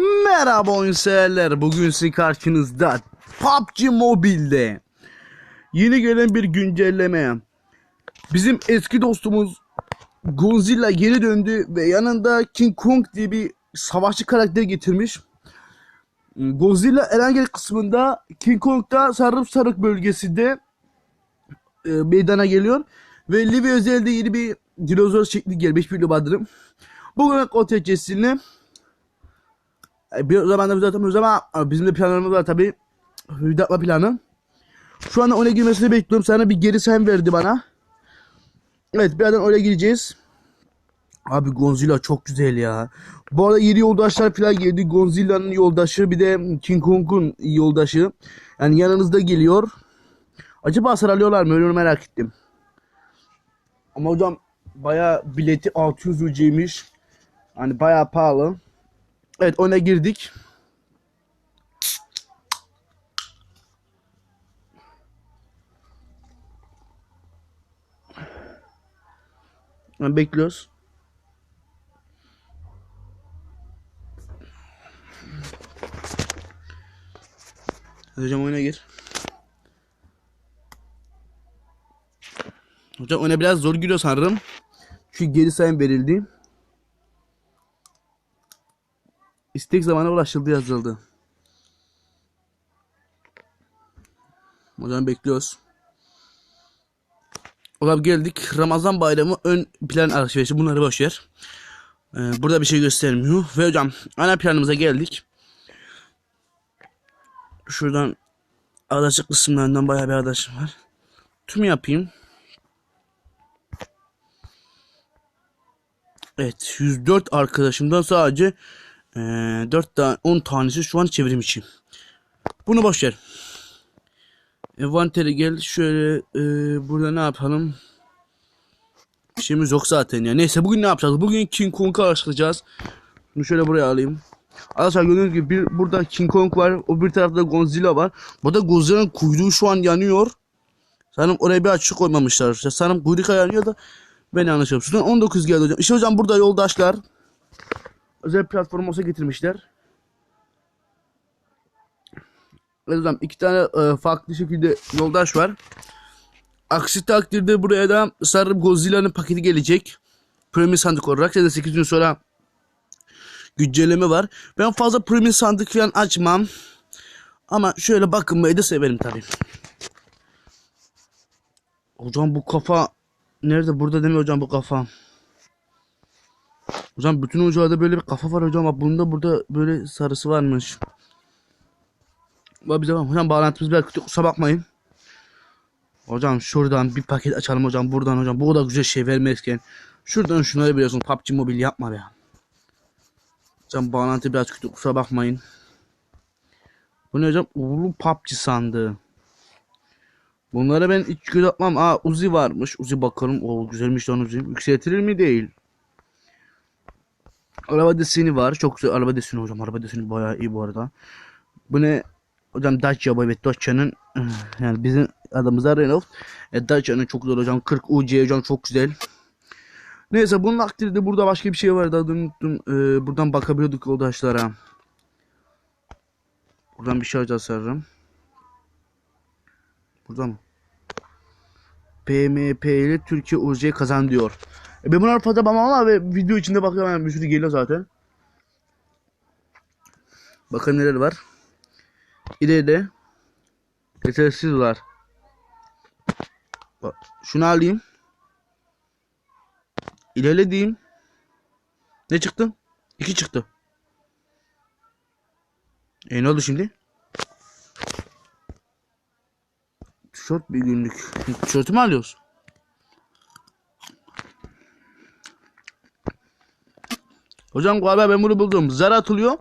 Merhaba oyun. Bugün sizin karşınızda PUBG Mobile'de yeni gelen bir güncelleme. Bizim eski dostumuz Godzilla geri döndü ve yanında King Kong diye bir savaşçı karakter getirmiş. Godzilla Erengel kısmında King Kong da Sarıp Sarık bölgesinde e, meydana geliyor. Ve Livy özelliğinde yeni bir dinozor şekli gelmiş bir badırım. Bugün kontrol cesini e, bir zamanda biz atamıyoruz ama bizim de planlarımız var tabi. Video atma planı. Şu anda oraya girmesini bekliyorum. Sana bir geri sayım verdi bana. Evet birazdan oraya gireceğiz. Abi Godzilla çok güzel ya. Bu arada yeni yoldaşlar falan geldi. Godzilla'nın yoldaşı bir de King Kong'un yoldaşı. Yani yanınızda geliyor. Acaba hasar alıyorlar mı? Öyle merak ettim. Ama hocam baya bileti 600 ucuymuş. Hani baya pahalı. Evet oyuna girdik. Bekliyoruz. Hocam oyuna gir. Hocam oyuna biraz zor giriyor sanırım. Şu geri sayım verildi. İstek zamanı ulaşıldı yazıldı. Hocam bekliyoruz. Hocam geldik. Ramazan bayramı ön plan alışverişi. Bunları boş ver. Ee, burada bir şey göstermiyor. Ve hocam ana planımıza geldik. Şuradan adaşık kısımlarından bayağı bir adaşım var. Tüm yapayım. Evet 104 arkadaşımdan sadece ee, 4 tane 10 tanesi şu an çevrim için. Bunu boş ver. Envantere gel şöyle e, burada ne yapalım? Bir şeyimiz yok zaten ya. Neyse bugün ne yapacağız? Bugün King Kong'u araştıracağız. Bunu şöyle buraya alayım. Arkadaşlar gördüğünüz gibi bir, burada King Kong var. O bir tarafta Godzilla var. Burada Godzilla'nın kuyruğu şu an yanıyor. Sanırım oraya bir açık koymamışlar. İşte sanırım kuyruk yanıyor da ben yanlış yapıyorum. 19 geldi hocam. İşte hocam burada yoldaşlar. Özel platform olsa getirmişler. Evet hocam iki tane e, farklı şekilde yoldaş var. Aksi takdirde buraya da sarı Godzilla'nın paketi gelecek. Premier sandık olarak. Ya da 8 gün sonra güncelleme var. Ben fazla Premier sandık falan açmam. Ama şöyle bakınmayı da severim tabii. Hocam bu kafa nerede? Burada değil mi hocam bu kafa? Hocam bütün ocağda böyle bir kafa var hocam. Bak bunda burada böyle sarısı varmış. Bize bak. Hocam bağlantımız biraz kötü kusura bakmayın. Hocam şuradan bir paket açalım hocam. Buradan hocam. Bu kadar güzel şey vermezken. Şuradan şunları biliyorsun. PUBG Mobile yapma be. Hocam bağlantı biraz kötü kusura bakmayın. Bu ne hocam? Uğurlu PUBG sandığı. Bunlara ben hiç göz atmam. Aa Uzi varmış. Uzi bakalım. O güzelmiş lan Uzi. Yükseltilir mi? Değil. Araba deseni var. Çok güzel araba deseni hocam. Araba deseni bayağı iyi bu arada. Bu ne? Hocam Dacia bu evet Dacia'nın yani bizim adamımızda Renault. E, Dacia'nın çok güzel hocam. 40 UC hocam çok güzel. Neyse bunun aktivde burada başka bir şey vardı adını unuttum. Ee, buradan bakabiliyorduk yoldaşlara. Buradan bir alacağız sanırım. Burada mı? PMP ile Türkiye UC kazan diyor. E ben bunları fazla bakmam ama video içinde bakıyorum yani bir sürü geliyor zaten. Bakın neler var. İleride yetersiz var. Bak, şunu alayım. İlerle diyeyim. Ne çıktı? İki çıktı. E ne oldu şimdi? Tişört bir günlük. Tişörtü mü alıyoruz? Hocam galiba ben bunu buldum. Zar atılıyor.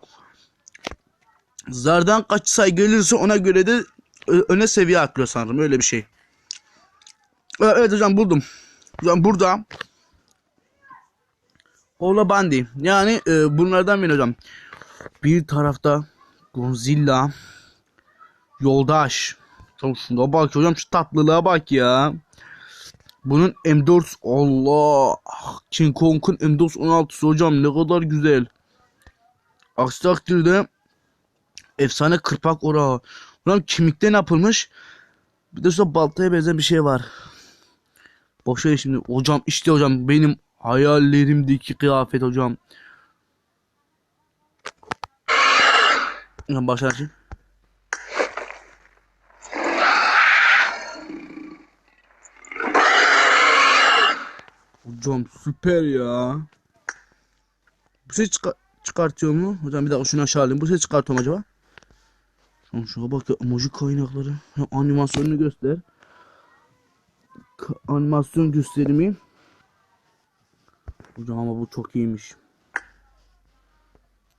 Zardan kaç sayı gelirse ona göre de öne seviye atlıyor sanırım. Öyle bir şey. Evet, hocam buldum. Hocam burada Ola Bandi. Yani e, bunlardan biri hocam. Bir tarafta Godzilla Yoldaş. Tam şuna bak hocam şu tatlılığa bak ya. Bunun M4 Allah King Kong'un M4 16'sı hocam ne kadar güzel. Aksi takdirde efsane kırpak orağı. Ulan kemikten yapılmış. Bir de şurada baltaya benzer bir şey var. Boşver şimdi. Hocam işte hocam benim hayallerimdeki kıyafet. Hocam başlar şimdi. Hocam süper ya. Bu ses çıkar çıkartıyor mu? Hocam bir dakika şunu aşağı alayım. Bu ses çıkartıyor mu acaba? Şu şuna bak emoji kaynakları. Ya animasyonunu göster. Ka- animasyon gösterimi. Hocam ama bu çok iyiymiş.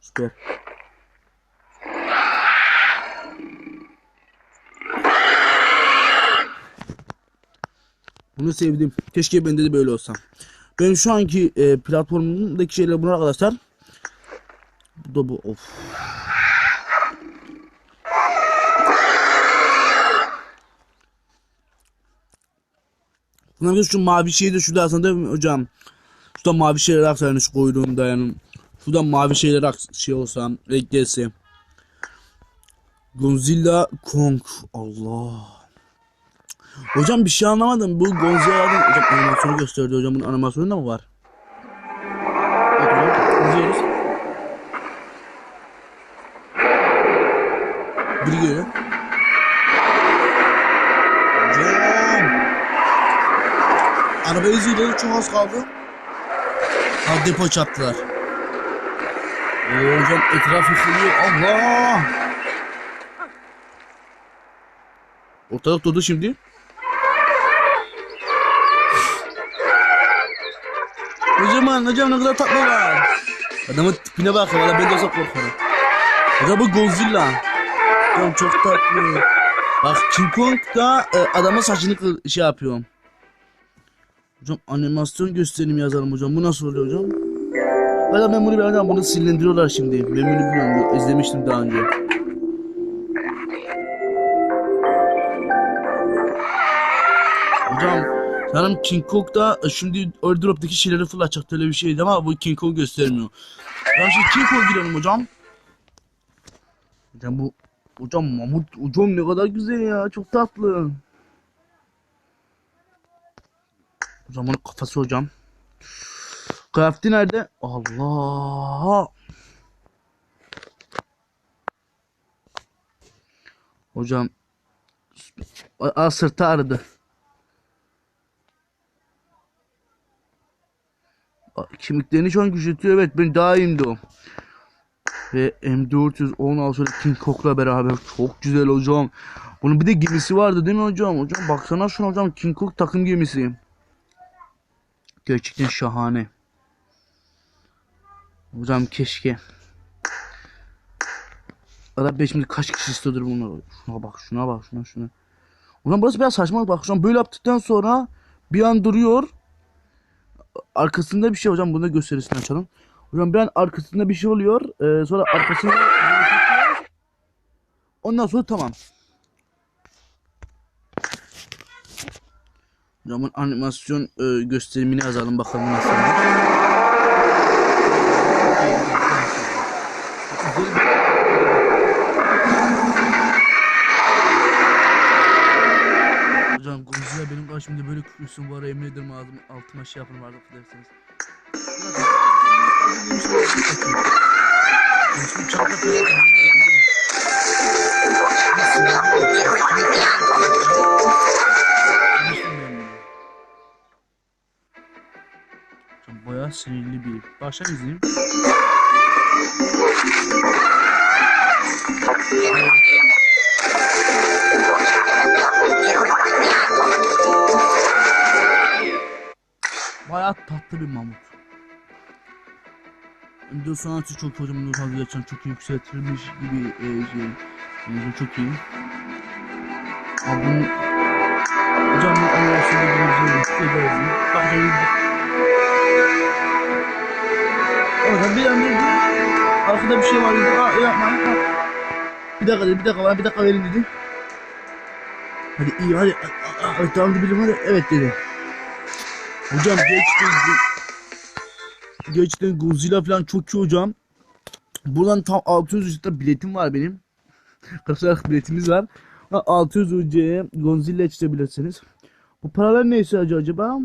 Süper. Bunu sevdim. Keşke bende de böyle olsa. Benim şu anki e, platformumdaki şeyler bunlar arkadaşlar. Bu da bu. Of. Bunlar şu mavi şeyi de şurada aslında değil mi hocam? Şurada mavi şeyler aksa yani şu kuyruğunda yani. Şurada mavi şeyler aks şey olsa eklese. Godzilla Kong. Allah. Hocam bir şey anlamadım. Bu Godzilla'nın hocam animasyonu gösterdi hocam. Bunun animasyonu da mı var? Bak hocam, izliyoruz. Biri geliyor. Hocam. Arabayı izliyoruz. Çok az kaldı. Ha depo çattılar. Oo, hocam etraf yıkılıyor. Allah. Ortalık durdu şimdi. Hocam hocam ne kadar tatlı var. Adamın tipine bak valla ben de olsa korkarım. Hocam bu Godzilla. Hocam çok tatlı. Bak King Kong da e, adamın saçını şey yapıyor. Hocam animasyon gösterim yazalım hocam. Bu nasıl oluyor hocam? Valla ben bunu bilmem bunu silindiriyorlar şimdi. Ben bunu bilmiyorum. izlemiştim daha önce. Hocam sanırım King Kong da e, şimdi airdrop'taki şeyleri fırlatacak öyle bir şeydi ama bu King Kong göstermiyor. Ben şimdi King Kong girelim hocam. Hocam bu hocam mamut hocam ne kadar güzel ya çok tatlı. Hocam onun kafası hocam. Kıyafeti nerede? Allah. Hocam Aa, sırtı ağrıdı. Kemiklerini şu an. Evet ben daha iyiyimdi o. Ve M416 şöyle King Kong'la beraber çok güzel hocam. Bunun bir de gemisi vardı değil mi hocam? Hocam baksana şuna hocam King Kong takım gemisi. Gerçekten şahane. Hocam keşke. Arap şimdi kaç kişi istiyordur bunları? Şuna bak şuna bak şuna şuna. Ulan burası biraz saçma bak şu an böyle yaptıktan sonra bir an duruyor. Arkasında bir şey hocam bunu da gösterisini açalım. Hocam bir an arkasında bir şey oluyor. Ee, sonra arkasında Ondan sonra tamam. Hocamın animasyon e, gösterimini yazalım bakalım nasıl. Hocam Godzilla benim karşımda böyle kürsün var yemin ederim ağzım altıma şey yapın vardı affedersiniz. Hocam Bayağı sinirli bir. Baştan izleyeyim. Tatlı bir mamut. Video sanatı çok hocam bunu fazla geçen çok yükseltilmiş gibi e, şey. Yani çok iyi. Abi bunu Hocam bu animasyonu göreceğim. Ederiz. Bakacağım. Orada bir an dedi. Arkada bir şey var dedi. Aa yapma. Bir dakika dedi. Bir dakika bana bir dakika verin dedi. Hadi iyi hadi. Aa, tamam hadi. Evet dedi. Hocam gerçekten gerçekten Godzilla falan çok iyi hocam. Buradan tam 600 lira biletim var benim. Kaçarak biletimiz var. Ha, 600 UC'ye Godzilla açabilirsiniz. Bu paralar ne işe yarıyor acaba?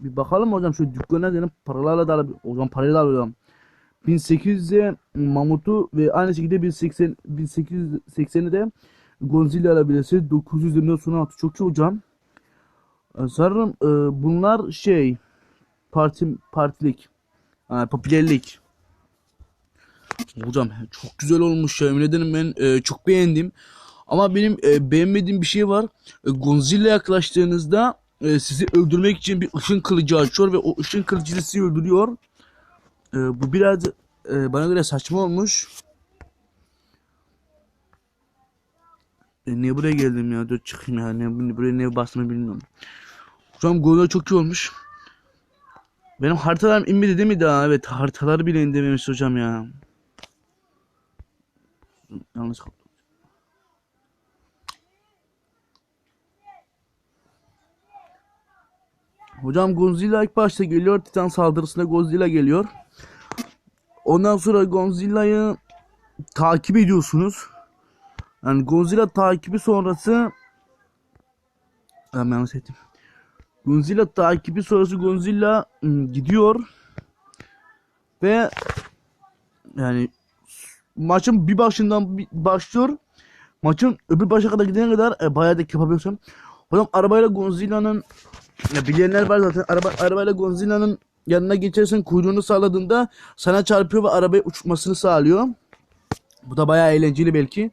Bir bakalım hocam şu dükkana dedim paralarla da. Hocam parayla da alıyorum. 1800'e Mamut'u ve aynı şekilde 1080 1880'i de Godzilla alabilirsiniz. 900 liradan sonra altı çok iyi hocam. Ee, Sanırım e, bunlar şey parti partilik. Ha, popülerlik. Hocam çok güzel olmuş ya. Yemin ederim ben e, çok beğendim. Ama benim e, beğenmediğim bir şey var. E, Godzilla yaklaştığınızda e, sizi öldürmek için bir ışın kılıcı açıyor ve o ışın kılıcı sizi öldürüyor. E, bu biraz e, bana göre saçma olmuş. E, niye buraya geldim ya? Dur çıkayım ya. Ne, buraya ne basmayı bilmiyorum. Hocam Godzilla çok iyi olmuş. Benim haritalarım inmedi değil mi daha? Evet haritaları bile indirmemiş hocam ya. Yanlış. Hocam Godzilla ilk başta geliyor. Titan saldırısında Godzilla geliyor. Ondan sonra Godzilla'yı takip ediyorsunuz. Yani Godzilla takibi sonrası Ben yanlış ettim. Godzilla takibi sonrası Godzilla ım, gidiyor ve yani maçın bir başından başlıyor. Maçın öbür başa kadar gidene kadar e, bayağı da yapabiliyorsun. Hocam arabayla Godzilla'nın ya bilenler var zaten. Araba, arabayla Godzilla'nın yanına geçersen kuyruğunu sağladığında sana çarpıyor ve arabayı uçmasını sağlıyor. Bu da bayağı eğlenceli belki.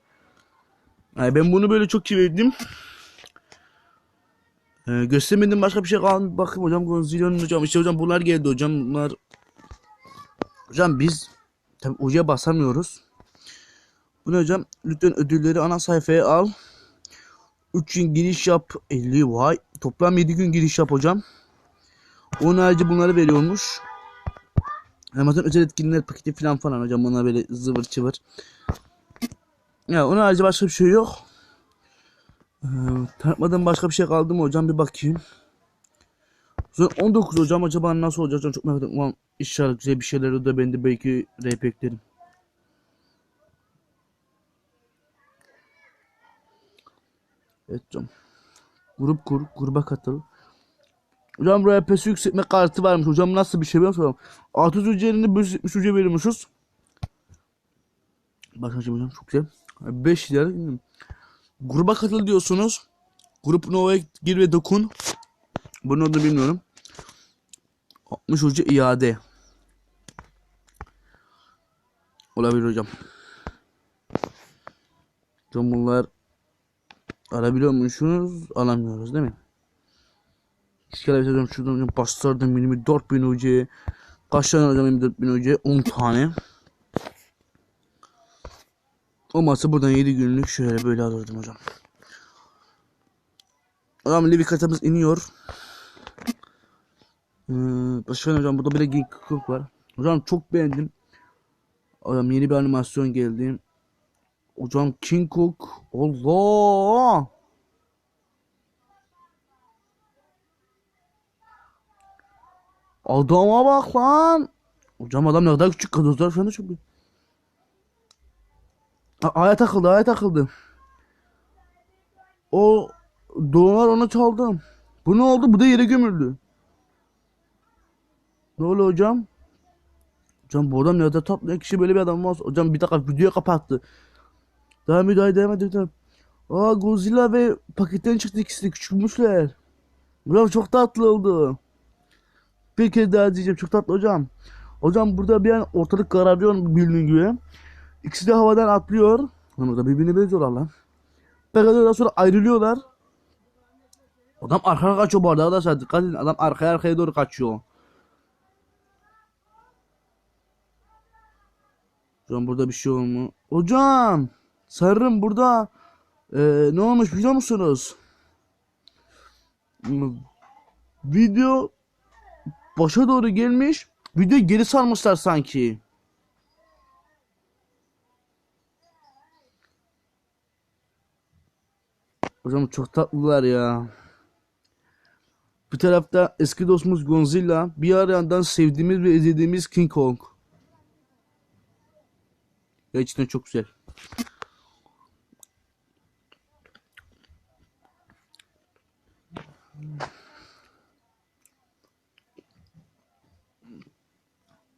Yani ben bunu böyle çok sevdim. Ee, göstermedim başka bir şey kalmadı. Bakın hocam Godzilla'nın hocam işte hocam bunlar geldi hocam bunlar. Hocam biz tabi uca basamıyoruz. Bu ne hocam? Lütfen ödülleri ana sayfaya al. 3 gün giriş yap. 50 vay. Toplam 7 gün giriş yap hocam. Onun harici bunları veriyormuş. Amazon özel etkinlikler paketi falan falan hocam. Bunlar böyle zıvır çıvır. Ya onun harici başka bir şey yok. Ee, tanıtmadan başka bir şey kaldı mı hocam bir bakayım. Sonra 19 hocam acaba nasıl olacak çok merak ediyorum. Ulan İnşallah güzel bir şeyler olur da ben de belki rap eklerim. Evet hocam. Grup kur, gruba katıl. Hocam pes yükseltme kartı varmış. Hocam nasıl bir şey biliyor musun? 600 üzerinde 570 ücret veriyormuşuz. Başka şey hocam çok güzel. 5 lira. Gruba katıl diyorsunuz. Grup Nova'ya gir ve dokun. Bunu da bilmiyorum. 60 hoca iade. Olabilir hocam. Hocam bunlar alabiliyormuşuz. Alamıyoruz değil mi? İskele hocam şuradan hocam bastırdım 24 bin hocaya. Kaç tane hocam 24 bin hocaya? 10 tane. Olmazsa buradan 7 günlük şöyle böyle alırdım hocam. Hocam Levi katımız iniyor. Ee, başka hocam burada bile Geek Cook var. Hocam çok beğendim. Hocam yeni bir animasyon geldi. Hocam King Cook. Allah. Adama bak lan. Hocam adam ne kadar küçük kadozlar şu anda çok büyük. Aya takıldı, aya takıldı. O dolar onu çaldı. Bu ne oldu? Bu da yere gömüldü. Ne oluyor hocam? Hocam bu adam ne kadar tatlı kişi böyle bir adam olmaz. Hocam bir dakika videoyu kapattı. Daha müdahale edemedim. Tamam. Aa Godzilla ve paketten çıktı ikisi de küçülmüşler. Hocam çok tatlı oldu. Bir kez daha diyeceğim çok tatlı hocam. Hocam burada bir an ortalık kararıyor bildiğin gibi. İkisi de havadan atlıyor. Lan orada birbirine benziyorlar lan. Ondan sonra ayrılıyorlar. Adam arkaya kaçıyor bu arada arkadaşlar. Dikkat edin adam arkaya arkaya doğru kaçıyor. Hocam burada bir şey olmu. Hocam. Sarırım burada. Ee, ne olmuş biliyor musunuz? Hmm, Video başa doğru gelmiş. Video geri sarmışlar sanki. Hocam çok tatlılar ya. Bir tarafta eski dostumuz Godzilla, bir yandan sevdiğimiz ve izlediğimiz King Kong. Gerçekten çok güzel.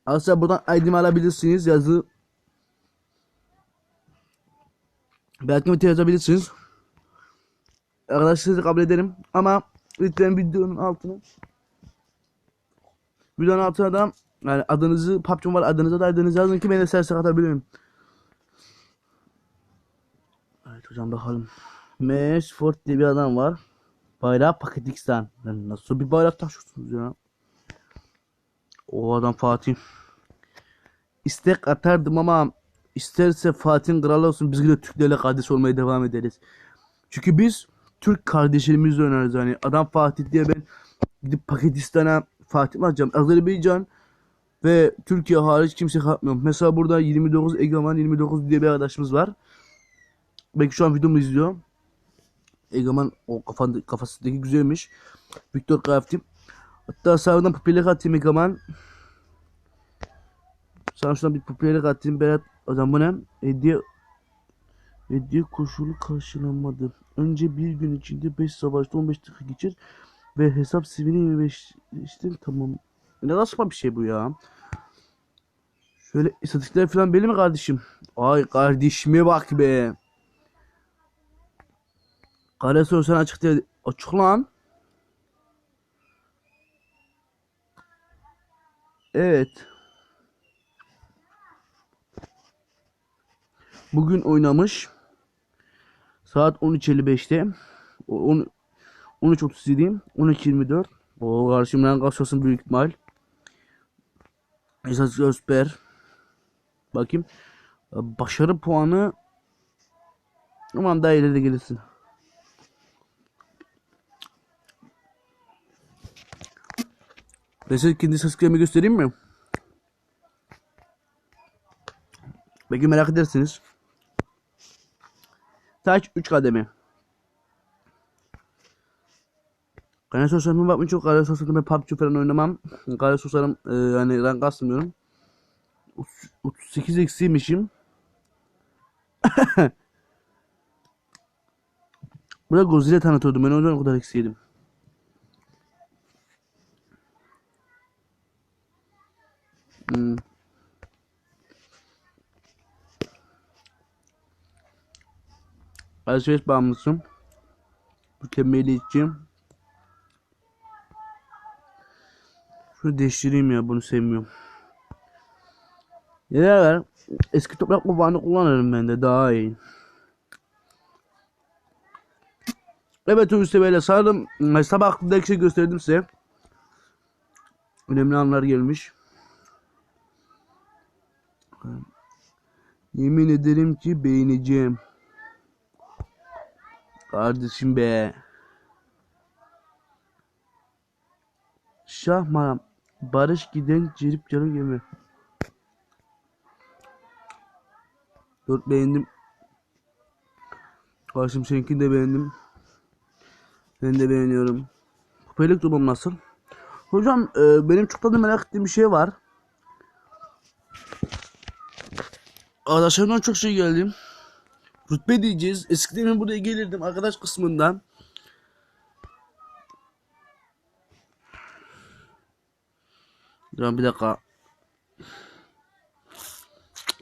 Aslında buradan ID'mi alabilirsiniz. Yazı belki bir yazabilirsiniz. Arkadaşlar kabul ederim. Ama lütfen videonun altına videonun altına da yani adınızı PUBG var adınıza da adınızı yazın ki ben de serse atabilirim. Evet hocam bakalım. Mesh Ford diye bir adam var. Bayrağı Pakistan. Lan nasıl bir bayrak taşıyorsunuz ya? O adam Fatih. İstek atardım ama isterse Fatih'in kralı olsun biz de Türklerle kardeş olmaya devam ederiz. Çünkü biz Türk kardeşlerimizle oynarız yani. Adam Fatih diye ben gidip Pakistan'a Fatih mi atacağım? Azerbaycan ve Türkiye hariç kimse katmıyorum. Mesela burada 29 Egemen 29 diye bir arkadaşımız var. Belki şu an videomu izliyor. Egemen o kafanda, kafasındaki güzelmiş. Victor Kraftim. Hatta sağdan popülerlik atayım Egemen. Sana şuradan bir popülerlik atayım Berat. Adam bu ne? Hediye Hediye koşulu karşılanmadı. Önce bir gün içinde 5 savaşta 15 dakika geçir ve hesap sivini 25 işte tamam. Ne saçma bir şey bu ya. Şöyle istatistikler falan belli mi kardeşim? Ay kardeşime bak be. Kare sorsan açık değil. Açık lan. Evet. Bugün oynamış. Saat 13.55'te. O- on- 13.37 12.24 O karşımdan kasıyorsun büyük ihtimal. Esas Gözber. Bakayım. Başarı puanı Aman daha ileri gelirsin. Reset ikinci seslerimi göstereyim mi? Belki merak edersiniz. Taç 3 kademe. Kaya sosyalime bakmayın çok kaya sosyalime ben PUBG falan oynamam. Kaya sosyalım e, yani rank asmıyorum. 38 eksiymişim. Burada Godzilla tanıtıyordum ben ondan o kadar eksiydim. Hmm. Alışveriş bağımlısın. Mükemmeliyetçiyim. Şunu değiştireyim ya bunu sevmiyorum. Neler var? Eski toprak babağını kullanırım ben de daha iyi. Evet Hulusi böyle sardım. Sabah aklımdaki şey gösterdim size. Önemli anlar gelmiş. Yemin ederim ki beğeneceğim. Kardeşim be. Şah. Barış giden cirip canı gemi. Dört beğendim. Karşım seninkini de beğendim. Ben de beğeniyorum. Kupelik durumum nasıl? Hocam e, benim çok da merak ettiğim bir şey var. Arkadaşlarımdan çok şey geldim. Rütbe diyeceğiz. Eskiden ben buraya gelirdim arkadaş kısmından. Dur bir dakika.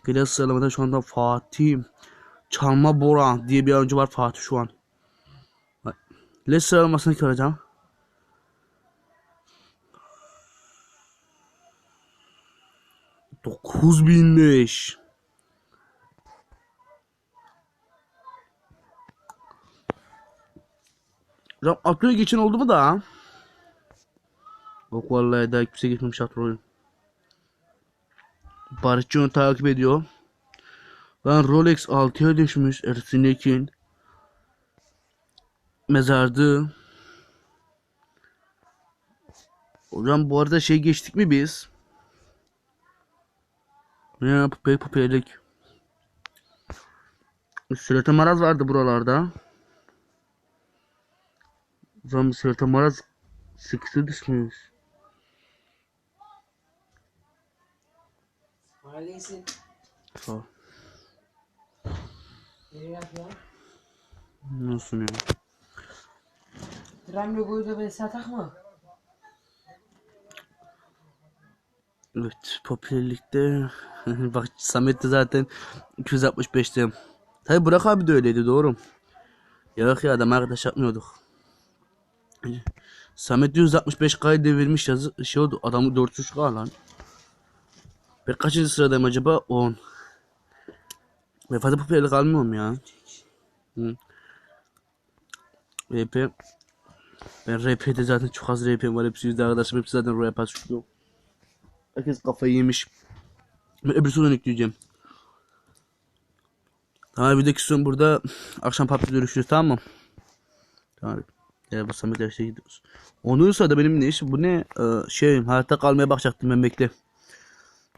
Biraz sıralamada şu anda Fatih Çalma Bora diye bir oyuncu var Fatih şu an. Les sıralamasını göreceğim. Dokuz bin. Hocam Atlo'ya geçen oldu mu da? Yok vallahi daha kimse geçmemiş Atlo'yu. Barışçı onu takip ediyor. Lan Rolex 6'ya düşmüş Ersin Yekin. Mezardı. Hocam bu arada şey geçtik mi biz? Ne pek popülerlik. Sırata maraz vardı buralarda. O zaman sırata maraz sıkısı düşmüş. Neredesin? Sağ ol. Nereye yapıyor? Nasıl ya? Ramlo boyu da ben satak mı? Evet popülerlikte bak Samet de zaten 265'te. Tabi Burak abi de öyleydi doğru. Yok ya adam arkadaş yapmıyorduk. Samet 165 kayı devirmiş yazı şey oldu adamı 400 k lan. Ben kaçıncı sıradayım acaba? 10. Ben fazla popülerlik almıyorum ya. Hı. RP Ben RP'de zaten çok az RP'm var. Hepsi yüzde arkadaşım. Hepsi zaten Pass çıkıyor. Herkes kafayı yemiş. Ben öbür sorunu yükleyeceğim. Tamam dahaki son burada akşam PUBG'de görüşürüz tamam mı? Tamam. Samet her şeye gidiyoruz. Ondan da benim ne işim bu ne Ee, şey hayatta kalmaya bakacaktım ben bekle.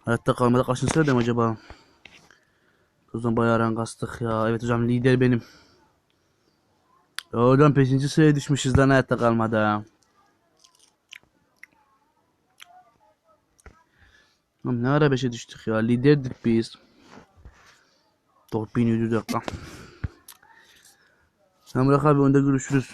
Hayatta kalmada kaçıncı sıradayım acaba? Zaman bayağı rank ya. Evet hocam lider benim. Hocam 5. sıraya düşmüşüz lan hayatta kalmada. Oğlum ne ara 5'e düştük ya. Liderdik biz. 4700 dakika. Burak abi önde görüşürüz.